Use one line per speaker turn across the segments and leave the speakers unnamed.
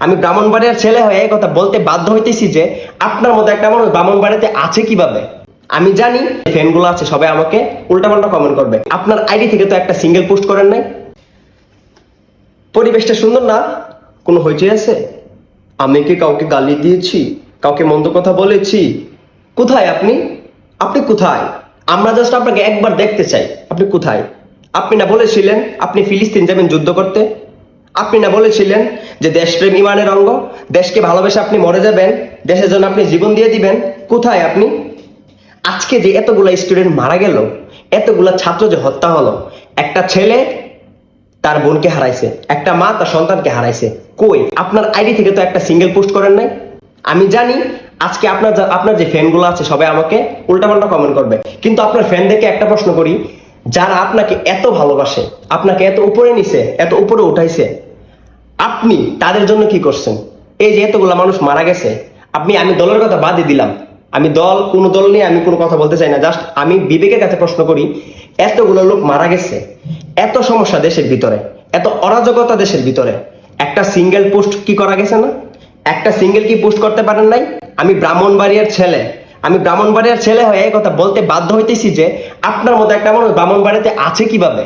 আমি ব্রাহ্মণবাড়িয়ার ছেলে হয়ে এই কথা বলতে বাধ্য হইতেছি যে আপনার মতো একটা মানুষ ব্রাহ্মণবাড়িতে আছে কীভাবে? আমি জানি ফ্যানগুলো আছে, সবাই আমাকে উল্টাপাল্টা কমেন্ট করবে। আপনার আইডি থেকে তো একটা সিঙ্গেল পোস্ট করেন নাই। পরিবেশটা সুন্দর না? কোনো হইচই আছে? আমি কি কাউকে গালি দিয়েছি? কাউকে মন্দ কথা বলেছি? কোথায় আপনি? আপনি কোথায়? আমরা জাস্ট আপনাকে একবার দেখতে চাই। আপনি কোথায়? আপনি না বলেছিলেন, আপনি ফিলিস্তিন যাবেন যুদ্ধ করতে? আপনি না বলেছিলেন যে দেশপ্রেম ইমানের অঙ্গ? দেশকে ভালোবেসে আপনি মরে যাবেন, দেশের জন্য আপনি জীবন দিয়ে দিবেন, কোথায় আপনি? আজকে যে এতগুলা স্টুডেন্ট মারা গেল, এতগুলা ছাত্র যে হত্যা হলো, একটা ছেলে তার বোনকে হারাইছে, একটা মা তার সন্তানকে হারাইছে, কই? আপনার আইডি থেকে তো একটা সিঙ্গেল পোস্ট করেন নাই। আমি জানি আজকে আপনার আপনার যে ফ্যানগুলো আছে সবাই আমাকে উল্টাপাল্টা কমেন্ট করবে। কিন্তু আপনার ফ্যানদেরকে একটা প্রশ্ন করি, যারা আপনাকে এত ভালোবাসে, আপনাকে এত উপরে নিছে, এত উপরে উঠাইছে আপনি তাদের জন্য কি করছেন? এই যে এতগুলা মানুষ মারা গেছে, আপনি, আমি দলের কথা বাদই দিলাম। আমি দল, কোনো দল নিয়ে আমি কোনো কথা বলতে চাই না, জাস্ট আমি বিবেকের কাছে প্রশ্ন করি, এতগুলো লোক মারা গেছে, এত সমস্যা দেশের ভিতরে, এত অরাজকতা দেশের ভিতরে, একটা সিঙ্গেল পোস্ট কি করা গেছে না? একটা সিঙ্গেল কি পোস্ট করতে পারেন নাই? আমি ব্রাহ্মণবাড়িয়ার ছেলে, আমি ব্রাহ্মণবাড়িয়ার ছেলে হয়ে এই কথা বলতে বাধ্য হইতেছি যে আপনার মতো একটা মানুষ ব্রাহ্মণবাড়িতে আছে কীভাবে?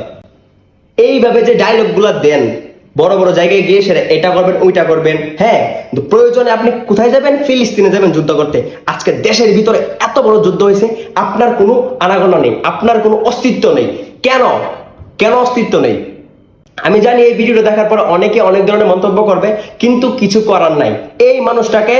এইভাবে যে ডায়লগগুলো দেন বড় বড় জায়গায় গিয়ে সেটা এটা করবেন, ওইটা করবেন। হ্যাঁ প্রয়োজনে আপনি কোথায় যাবেন? ফিলিস্তিনে যাবেন যুদ্ধ করতে। আজকে দেশের ভিতরে এত বড় যুদ্ধ হয়েছে, আপনার কোনো আনাগোনা নেই, আপনার কোনো অস্তিত্ব নেই। কেন? কেন অস্তিত্ব নেই? আমি জানি এই ভিডিওটা দেখার পর অনেকে অনেক ধরনের মন্তব্য করবে, কিন্তু কিছু করার নাই। এই মানুষটাকে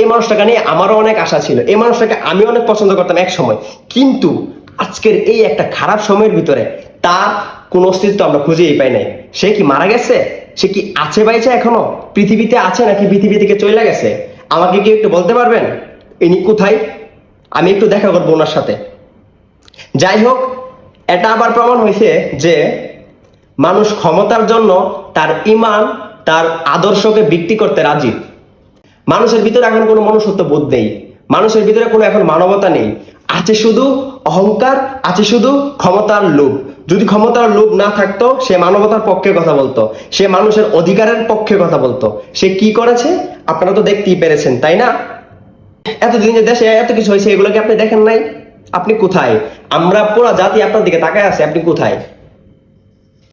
এই মানুষটাকে নিয়ে আমারও অনেক আশা ছিল, এই মানুষটাকে আমি অনেক পছন্দ করতাম এক সময় কিন্তু আজকের এই একটা খারাপ সময়ের ভিতরে তার কোনো অস্তিত্ব আমরা খুঁজেই পাই নাই। সে কি মারা গেছে? সে কি আছে বাইছে এখনও? পৃথিবীতে আছে নাকি পৃথিবী থেকে চলে গেছে? আমাকে কি একটু বলতে পারবেন? ইনি কোথায়? আমি একটু দেখা করব ওনার সাথে। যাই হোক, এটা আবার প্রমাণ হয়েছে যে মানুষ ক্ষমতার জন্য তার ইমান, তার আদর্শকে বিক্রি করতে রাজি। মানুষের ভিতরে এখন কোনো মনুষ্যত্ব বোধ নেই। মানুষের ভিতরে কোনো এখন মানবতা নেই। আছে শুধু অহংকার, আছে শুধু ক্ষমতার লোভ। যদি ক্ষমতার লোভ না থাকতো, সে মানবতার পক্ষে কথা বলতো, সে মানুষের অধিকারের পক্ষে কথা বলতো। সে কি করেছে? আপনারা তো দেখতেই পেরেছেন, তাই না? এতদিন যে দেশে এত কিছু হয়েছে এগুলোকে আপনি দেখেন নাই? আপনি কোথায়? আমরা পুরো জাতি আপনার দিকে তাকায় আছে, আপনি কোথায়?